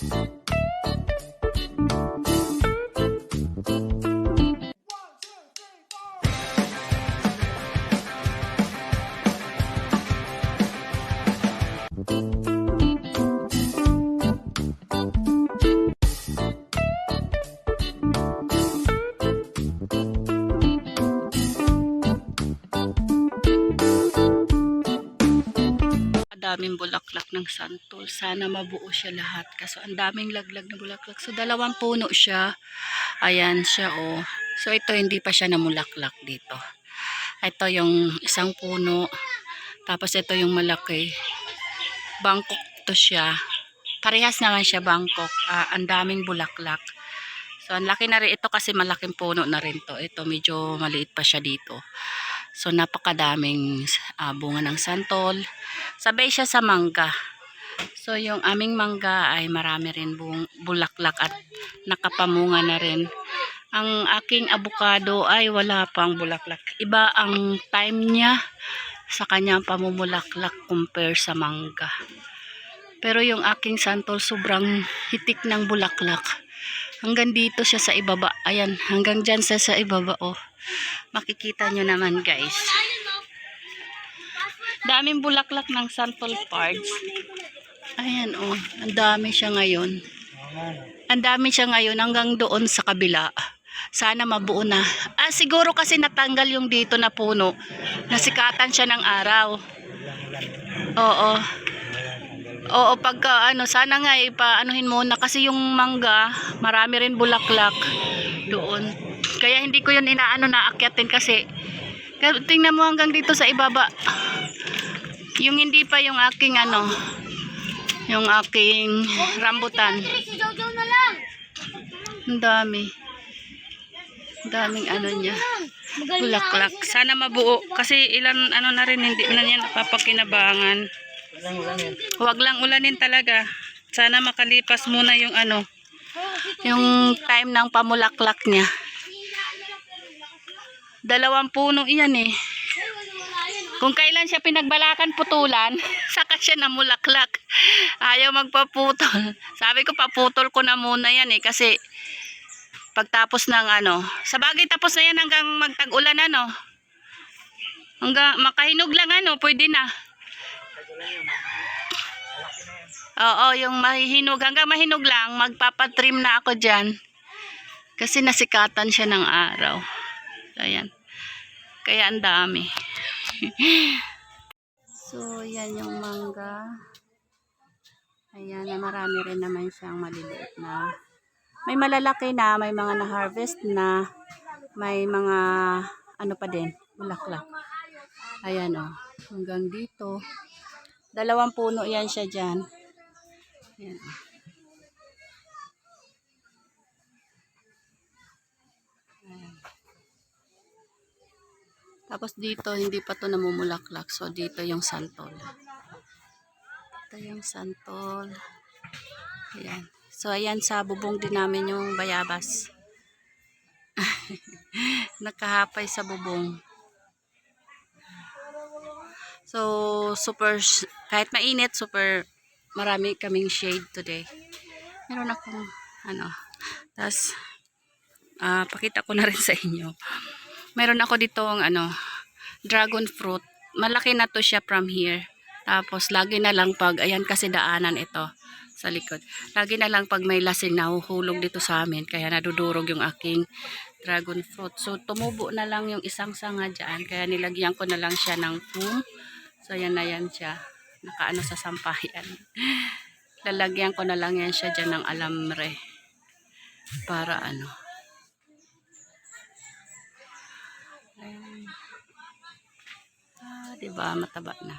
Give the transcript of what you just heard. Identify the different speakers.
Speaker 1: Thank you. Daming bulaklak ng santol. Sana mabuo siya lahat. Kaso ang daming laglag na bulaklak. So dalawang puno siya. Ayan siya oh. So ito hindi pa siya namulaklak dito. Ito yung isang puno. Tapos ito yung malaki. Bangkok to siya. Parehas naman siya Bangkok. Ah, ang daming bulaklak. So ang laki na rin. Ito kasi malaking puno na rin to. Ito medyo maliit pa siya dito. So napakadaming ah, bunga ng santol. Sabay siya sa mangga. So yung aming mangga ay marami rin bung- bulaklak at nakapamunga na rin. Ang aking abukado ay wala pang bulaklak. Iba ang time niya sa kanyang pamumulaklak compare sa mangga. Pero yung aking santol sobrang hitik ng bulaklak. Hanggang dito siya sa ibaba. Ayan, hanggang dyan siya sa ibaba. Oh. Makikita nyo naman guys. Daming bulaklak ng santol pards. Ayan oh, ang dami siya ngayon. Ang dami siya ngayon hanggang doon sa kabila. Sana mabuo na. Ah, siguro kasi natanggal yung dito na puno. Nasikatan siya ng araw. Oo. Oo, pagka ano, sana nga ipaanuhin muna kasi yung mangga, marami rin bulaklak doon. Kaya hindi ko yun inaano na akyatin kasi tingnan mo hanggang dito sa ibaba. Yung hindi pa yung aking ano, yung aking rambutan. Ang dami. Ang daming ano niya. Bulaklak. Sana mabuo. Kasi ilan ano na rin, hindi na niya napapakinabangan. Huwag lang ulanin talaga. Sana makalipas muna yung ano, yung time ng pamulaklak niya. Dalawang puno iyan eh. Kung kailan siya pinagbalakan putulan, saka siya namulaklak. Ayaw magpaputol. Sabi ko paputol ko na muna yan eh kasi pagtapos ng ano, sa bagay tapos na yan hanggang magtag-ulan ano. Hanggang makahinog lang ano, pwede na. Oo, yung mahihinog. Hanggang mahinog lang, magpapatrim na ako dyan. Kasi nasikatan siya ng araw. Ayan. Kaya ang dami. so, yan yung mangga. Ayan, na marami rin naman siyang maliliit na. May malalaki na, may mga na-harvest na, may mga ano pa din, bulaklak. Ayan o, hanggang dito. Dalawang puno yan siya dyan. Ayan. Tapos dito, hindi pa to namumulaklak. So, dito yung santol. Ito yung santol. Ayan. So, ayan sa bubong din namin yung bayabas. Nakahapay sa bubong. So, super, kahit mainit, super marami kaming shade today. Meron akong, ano, tas, ah pakita ko na rin sa inyo. Meron ako dito ang ano, dragon fruit. Malaki na to siya from here. Tapos, lagi na lang pag, ayan kasi daanan ito sa likod. Lagi na lang pag may lasing nahuhulog dito sa amin. Kaya nadudurog yung aking dragon fruit. So, tumubo na lang yung isang sanga dyan. Kaya nilagyan ko na lang siya ng foam. So, yan na yan siya. Nakaano sa sampayan. Lalagyan ko na lang yan siya dyan ng alamre. Para ano. Ayan. Ah, diba? Mataba na.